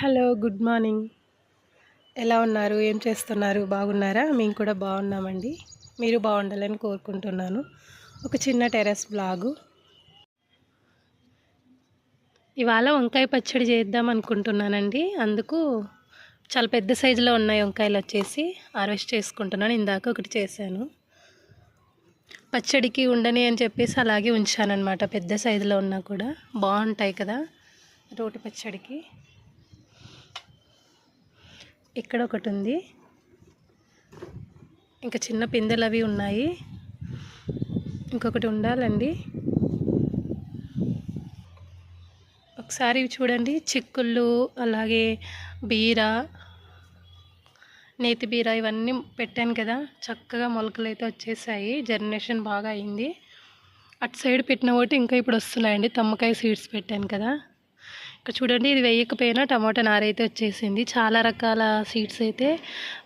Hello good morning. ఎలా ఉన్నారు? ఏం చేస్తున్నారు? బాగున్నారా? మేము కూడా బాగున్నామండి. మీరు బాగుండాలని కోరుకుంటున్నాను. ఒక చిన్న టెర్రస్ బ్లాగు. ఇవాళ వంకాయ పచ్చడి చేద్దాం అనుకుంటున్నానండి. అందుకు చాలా పెద్ద సైజులో ఉన్నాయి వంకాయలు వచ్చేసి. హార్వెస్ట్ చేసుకుంటున్నాను. ఇందాక ఒకటి చేశాను. పచ్చడికి ఉండని అని చెప్పేసి అలాగే ఉంచానన్నమాట. పెద్ద సైజులో ఉన్నా కూడా. బాగుంటాయి కదా రోటి పచ్చడికి. ఇక్కడ ఒకటి ఉంది ఇంకా చిన్న పిందెలు అవి ఉన్నాయి. ఇంకొకటి ఉండాలండి. ఒకసారి చూడండి చిక్కుళ్ళు అలాగే బీర నేతి బీర ఇవన్నీ పెట్టాను కదా చక్కగా మొలకలు అయితే వచ్చేసాయి. జర్మినేషన్ బాగా అయింది. అటు సైడ్ పెట్టిన ఒకటి ఇంకా ఇప్పుడు వస్తున్నాయండి. తమ్మకాయ సీడ్స్ పెట్టాను కదా. చూడండి ఇది వేయకపోయినా టమాటా నార అయితే వచ్చేసింది. చాలా రకాల సీడ్స్ అయితే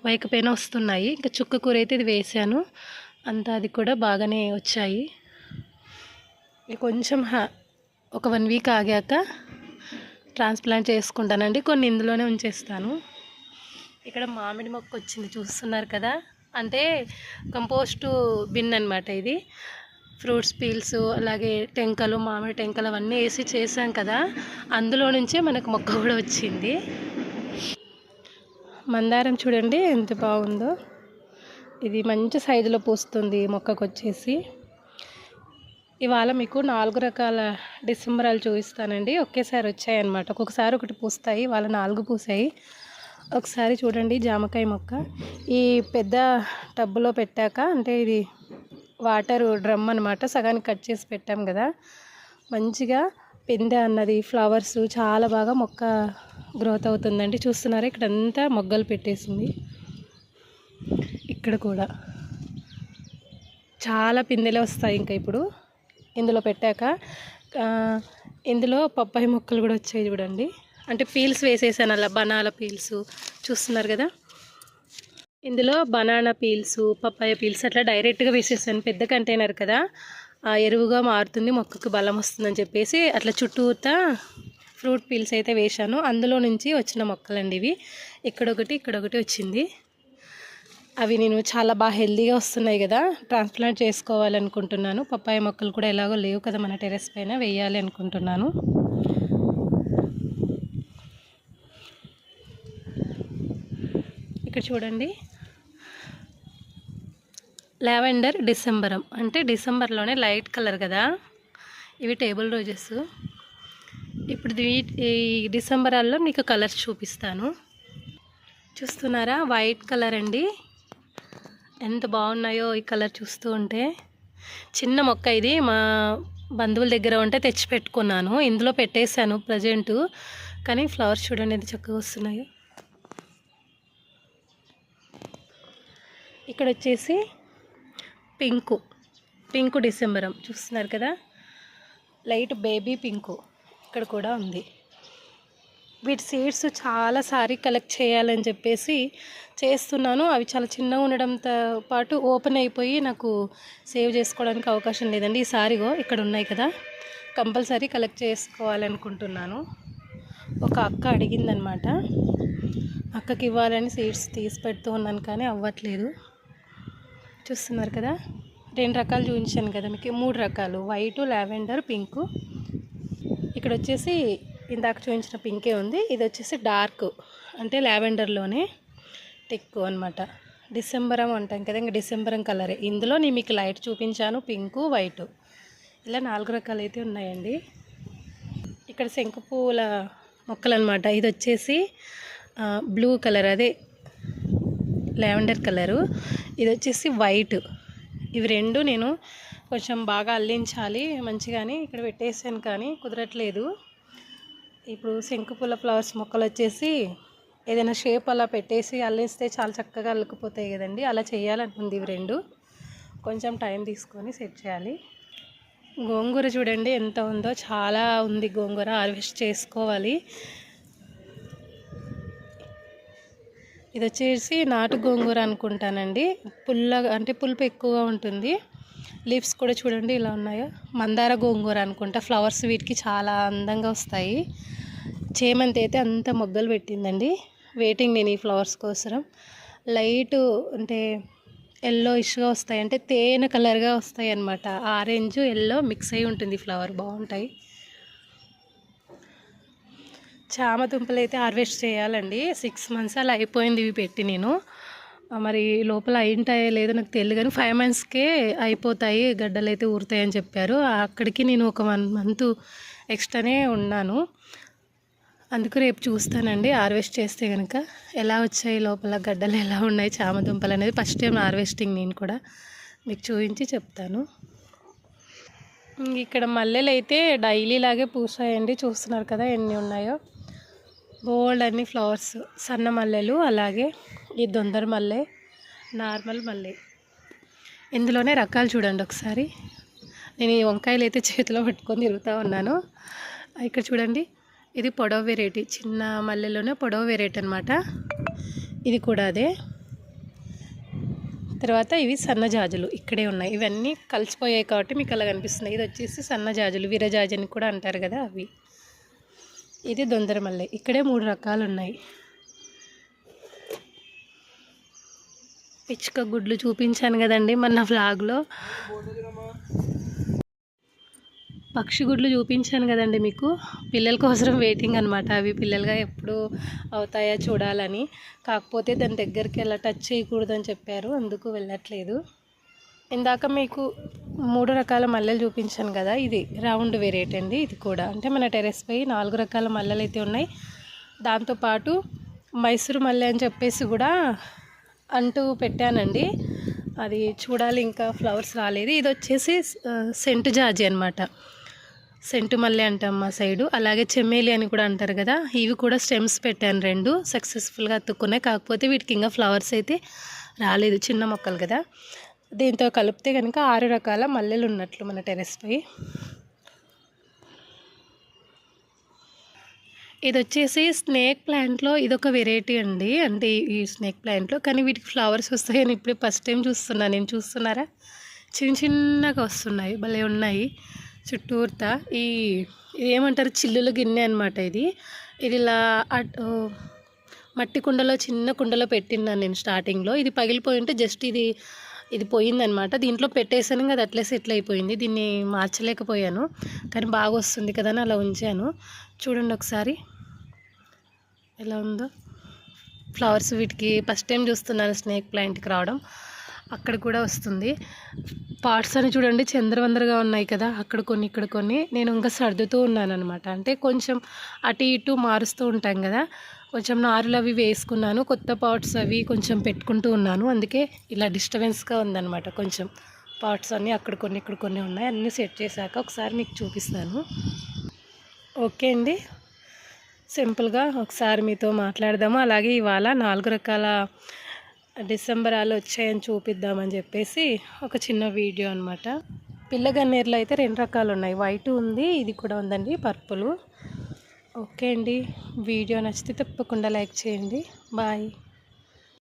వేయకపోయినా వస్తున్నాయి. ఇంకా చుక్క కూర అయితే ఇది వేసాను. అంతా అది కూడా బాగానే వచ్చాయి. కొంచెం ఒక వన్ వీక్ ఆగాక ట్రాన్స్ప్లాంట్ చేసుకుంటానండి. కొన్ని ఇందులోనే ఉంచేస్తాను. ఇక్కడ మామిడి మొక్క వచ్చింది చూస్తున్నారు కదా? అంటే కంపోస్టు బిన్ అనమాట ఇది. ఫ్రూట్స్ పీల్స్ అలాగే టెంకలు మామిడి టెంకలు అవన్నీ వేసి చేసాం కదా. అందులో నుంచే మనకు మొక్క కూడా వచ్చింది. మందారం చూడండి ఎంత బాగుందో. ఇది మంచి సైజులో పూస్తుంది మొక్కకు వచ్చేసి. ఇవాళ మీకు నాలుగు రకాల డిసెంబరాలు చూపిస్తానండి. ఒకేసారి వచ్చాయన్నమాట. ఒక్కొక్కసారి ఒకటి పూస్తాయి వాళ్ళ నాలుగు పూసాయి. ఒకసారి చూడండి జామకాయ మొక్క. ఈ పెద్ద టబ్బులో పెట్టాక అంటే ఇది వాటర్ డ్రమ్ అనమాట సగానికి కట్ చేసి పెట్టాం కదా. మంచిగా పెందె అన్నది ఫ్లవర్స్ చాలా బాగా మొక్క గ్రోత్ అవుతుందండి. చూస్తున్నారా? ఇక్కడ అంతా మొగ్గలు పెట్టేసింది. ఇక్కడ కూడా. చాలా పిందెలే వస్తాయి ఇంకా ఇప్పుడు. ఇందులో పెట్టాక ఇందులో పప్పాయి మొక్కలు కూడా వచ్చాయి చూడండి. అంటే పీల్స్ వేసేసాను అలా బనాల పీల్స్. చూస్తున్నారు కదా? ఇందులో బనానా పీల్స్ పప్పాయ పీల్స్ అట్లా డైరెక్ట్గా వేసేసాను పెద్ద కంటైనర్ కదా. ఎరువుగా మారుతుంది మొక్కకు బలం వస్తుందని చెప్పేసి అట్లా చుట్టూతా ఫ్రూట్ పీల్స్ అయితే వేశాను. అందులో నుంచి వచ్చిన మొక్కలండి ఇవి. ఇక్కడొకటి ఇక్కడొకటి వచ్చింది. అవి నేను చాలా బాగా హెల్దీగా వస్తున్నాయి కదా. ట్రాన్స్ప్లాంట్ చేసుకోవాలనుకుంటున్నాను. పప్పాయ మొక్కలు కూడా ఎలాగో లేవు కదా మన టెరెస్ పైన వేయాలి అనుకుంటున్నాను. ఇక్కడ చూడండి. లావెండర్ డిసెంబరం. అంటే డిసెంబర్లోనే లైట్ కలర్ కదా. ఇవి టేబుల్ రోజెస్. ఇప్పుడు ఈ డిసెంబరాల్లో మీకు కలర్స్ చూపిస్తాను. చూస్తున్నారా? వైట్ కలర్ అండి. ఎంత బాగున్నాయో ఈ కలర్ చూస్తూ ఉంటే. చిన్న మొక్క ఇది. మా బంధువుల దగ్గర ఉంటే తెచ్చి పెట్టుకున్నాను ఇందులో పెట్టేశాను ప్రజెంటు. కానీ ఫ్లవర్స్ చూడండి ఎంత చక్కగా వస్తున్నాయో. ఇక్కడ వచ్చేసి పింకు. పింకు డిసెంబరం. చూస్తున్నారు కదా? లైట్ బేబీ పింకు ఇక్కడ కూడా ఉంది. వీటి సీడ్స్ చాలా సారీ కలెక్ట్ చేయాలని చెప్పేసి చేస్తున్నాను. అవి చాలా చిన్నగా ఉండడంతో పాటు ఓపెన్ అయిపోయి నాకు సేవ్ చేసుకోవడానికి అవకాశం లేదండి. ఈ ఇక్కడ ఉన్నాయి కదా. కంపల్సరీ కలెక్ట్ చేసుకోవాలనుకుంటున్నాను. ఒక అక్క అడిగిందనమాట. అక్కకి ఇవ్వాలని సీడ్స్ తీసి పెడుతూ ఉన్నాను కానీ అవ్వట్లేదు. చూస్తున్నారు కదా? రెండు రకాలు చూపించాను కదా మీకు. మూడు రకాలు. White lavender pink. ఇక్కడ వచ్చేసి ఇందాక చూపించిన పింకే ఉంది. ఇది వచ్చేసి డార్క్ అంటే లావెండర్లోనే టెక్కు అనమాట డిసెంబరం అంటాం కదా ఇంకా డిసెంబరం కలరే. ఇందులో నేను మీకు లైట్ చూపించాను పింకు వైట్. ఇలా నాలుగు రకాలు అయితే ఉన్నాయండి. ఇక్కడ శంకు పువ్వుల మొక్కలు అనమాట ఇది వచ్చేసి బ్లూ కలర్ అదే లావెండర్ కలరు. ఇది వచ్చేసి వైట్. ఇవి రెండు నేను కొంచెం బాగా అల్లించాలి మంచిగాని ఇక్కడ పెట్టేసాను కానీ కుదరట్లేదు. ఇప్పుడు శంకుపూల ఫ్లవర్స్ మొక్కలు వచ్చేసి ఏదైనా షేప్ అలా పెట్టేసి అల్లిస్తే చాలా చక్కగా అల్లుకుపోతాయి కదండి. అలా చేయాలనుకుంది ఇవి రెండు. కొంచెం టైం తీసుకొని సెట్ చేయాలి. గోంగూర చూడండి ఎంత ఉందో చాలా ఉంది గోంగూర. హార్వెస్ట్ చేసుకోవాలి. ఇది వచ్చేసి నాటు గోంగూర అనుకుంటానండి. పుల్లగా అంటే పులుపు ఎక్కువగా ఉంటుంది. లీవ్స్ కూడా చూడండి ఇలా ఉన్నాయో? మందార గోంగూర అనుకుంటా. ఫ్లవర్స్ వీటికి చాలా అందంగా వస్తాయి. చేమంతి అయితే అంత మొగ్గలు పెట్టిందండి. వెయిటింగ్ నేను ఈ ఫ్లవర్స్ కోసం లైట్ అంటే ఎల్లో ఇష్గా వస్తాయి. అంటే తేనె కలర్గా వస్తాయి అన్నమాట. ఆరెంజ్ ఎల్లో మిక్స్ అయి ఉంటుంది. ఫ్లవర్ బాగుంటాయి. చామ దుంపలు అయితే హార్వెస్ట్ చేయాలండి. సిక్స్ మంత్స్ అలా అయిపోయింది ఇవి పెట్టి నేను. మరి లోపల అయింటాయో లేదో నాకు తెలియదు కానీ ఫైవ్ మంత్స్కే అయిపోతాయి గడ్డలు అయితే ఊరుతాయని చెప్పారు. అక్కడికి నేను ఒక వన్ మంత్ ఎక్స్ట్రానే ఉన్నాను. అందుకు రేపు చూస్తానండి హార్వెస్ట్ చేస్తే కనుక ఎలా వచ్చాయి లోపల గడ్డలు ఎలా ఉన్నాయి చామ దుంపలు అనేది ఫస్ట్ టైం హార్వెస్టింగ్ నేను కూడా మీకు చూపించి చెప్తాను. ఇక్కడ మల్లెలు అయితే డైలీ లాగే పూసాయండి చూస్తున్నారు కదా ఎన్ని ఉన్నాయో. బోల్డ్ అన్ని ఫ్లవర్స్ సన్న మల్లెలు అలాగే ఈ దొందర మల్లె నార్మల్ మల్లె. ఇందులోనే రకాలు చూడండి ఒకసారి. నేను ఈ వంకాయలు అయితే చేతిలో పట్టుకొని తిరుగుతూ ఉన్నాను. ఇక్కడ చూడండి ఇది పొడవ వెరైటీ చిన్న మల్లెలోనే పొడవ వెరైటీ అనమాట ఇది కూడా అదే. తర్వాత ఇవి సన్న జాజులు ఇక్కడే ఉన్నాయి. ఇవన్నీ కలిసిపోయాయి కాబట్టి మీకు అలా కనిపిస్తున్నాయి. ఇది వచ్చేసి సన్న జాజులు విరజాజి అని కూడా అంటారు కదా అవి. ఇది దొందర మల్లె. ఇక్కడే మూడు రకాలు ఉన్నాయి పిచ్చుక గుడ్లు చూపించాను కదండి మన ఫ్లాగ్లో పక్షి గుడ్లు చూపించాను కదండి మీకు. పిల్లల కోసం వెయిటింగ్ అనమాట అవి పిల్లలుగా ఎప్పుడు అవుతాయా చూడాలని. కాకపోతే దాని దగ్గరికి ఎలా టచ్ చేయకూడదని చెప్పారు. అందుకు వెళ్ళట్లేదు. ఇందాక మీకు మూడు రకాల మల్లెలు చూపించాను కదా ఇది రౌండ్ వెరైటీ అండి ఇది కూడా. అంటే మన టెరెస్ పై నాలుగు రకాల మల్లెలు అయితే ఉన్నాయి. దాంతోపాటు మైసూరు మల్లె అని చెప్పేసి కూడా అంటూ పెట్టానండి. అది చూడాలి ఇంకా ఫ్లవర్స్ రాలేదు. ఇది వచ్చేసి సెంటు జాజి అనమాట సెంటు మల్లె అంటాం మా సైడు. అలాగే చెమ్మేలి అని కూడా అంటారు కదా ఇవి కూడా స్టెమ్స్ పెట్టాను రెండు సక్సెస్ఫుల్గా అతుక్కున్నాయి. కాకపోతే వీటికి ఇంకా ఫ్లవర్స్ అయితే రాలేదు చిన్న మొక్కలు కదా. దీంతో కలిపితే కనుక ఆరు రకాల మల్లెలు ఉన్నట్లు మన టెరెస్పై ఇది వచ్చేసి స్నేక్ ప్లాంట్లో ఇదొక వెరైటీ అండి. అంటే ఈ- స్నేక్ ప్లాంట్లో కానీ వీటికి ఫ్లవర్స్ వస్తాయని ఇప్పుడే ఫస్ట్ టైం చూస్తున్నాను నేను చూస్తున్నారా? చిన్న చిన్నగా వస్తున్నాయి. భలే ఉన్నాయి. చుట్టూర్తా ఈ ఏమంటారు చిల్లుల గిన్నె అనమాట ఇది. ఇది ఇలా మట్టి కుండలో చిన్న కుండలో పెట్టిన్నాను నేను స్టార్టింగ్లో ఇది పగిలిపోయి ఉంటే జస్ట్ ఇది ఇది పోయిందనమాట దీంట్లో పెట్టేసాను కదా అట్లే సెటిల్ అయిపోయింది. దీన్ని మార్చలేకపోయాను. కానీ బాగా వస్తుంది కదా అని అలా ఉంచాను. చూడండి ఒకసారి. ఎలా ఉందో. ఫ్లవర్స్ వీటికి ఫస్ట్ టైం చూస్తున్నాను స్నేక్ ప్లాంట్కి రావడం. అక్కడ కూడా వస్తుంది. పార్ట్స్ అని చూడండి చంద్రవందరగా ఉన్నాయి కదా. అక్కడ కొన్ని ఇక్కడ కొన్ని. నేను ఇంకా సర్దుతూ ఉన్నాను అనమాట అంటే కొంచెం అటు ఇటు మారుస్తూ ఉంటాం కదా. కొంచెం నారులు అవి వేసుకున్నాను కొత్త పాట్స్ అవి కొంచెం పెట్టుకుంటూ ఉన్నాను. అందుకే ఇలా డిస్టర్బెన్స్గా ఉందన్నమాట కొంచెం. పాట్స్ అన్నీ అక్కడ కొన్ని ఇక్కడ కొన్ని ఉన్నాయి. అన్నీ సెట్ చేశాక ఒకసారి మీకు చూపిస్తాను. ఓకే అండి. సింపుల్గా ఒకసారి మీతో మాట్లాడదాము. అలాగే ఇవాళ నాలుగు రకాల డిసెంబర్ ఆలు వచ్చాయని చూపిద్దామని చెప్పేసి ఒక చిన్న వీడియో అనమాట పిల్లగన్నేరులో అయితే రెండు రకాలు ఉన్నాయి. వైట్ ఉంది ఇది కూడా ఉందండి పర్పుల్. ఓకే అండి. వీడియో నచ్చితే తప్పకుండా లైక్ చేయండి. బాయ్.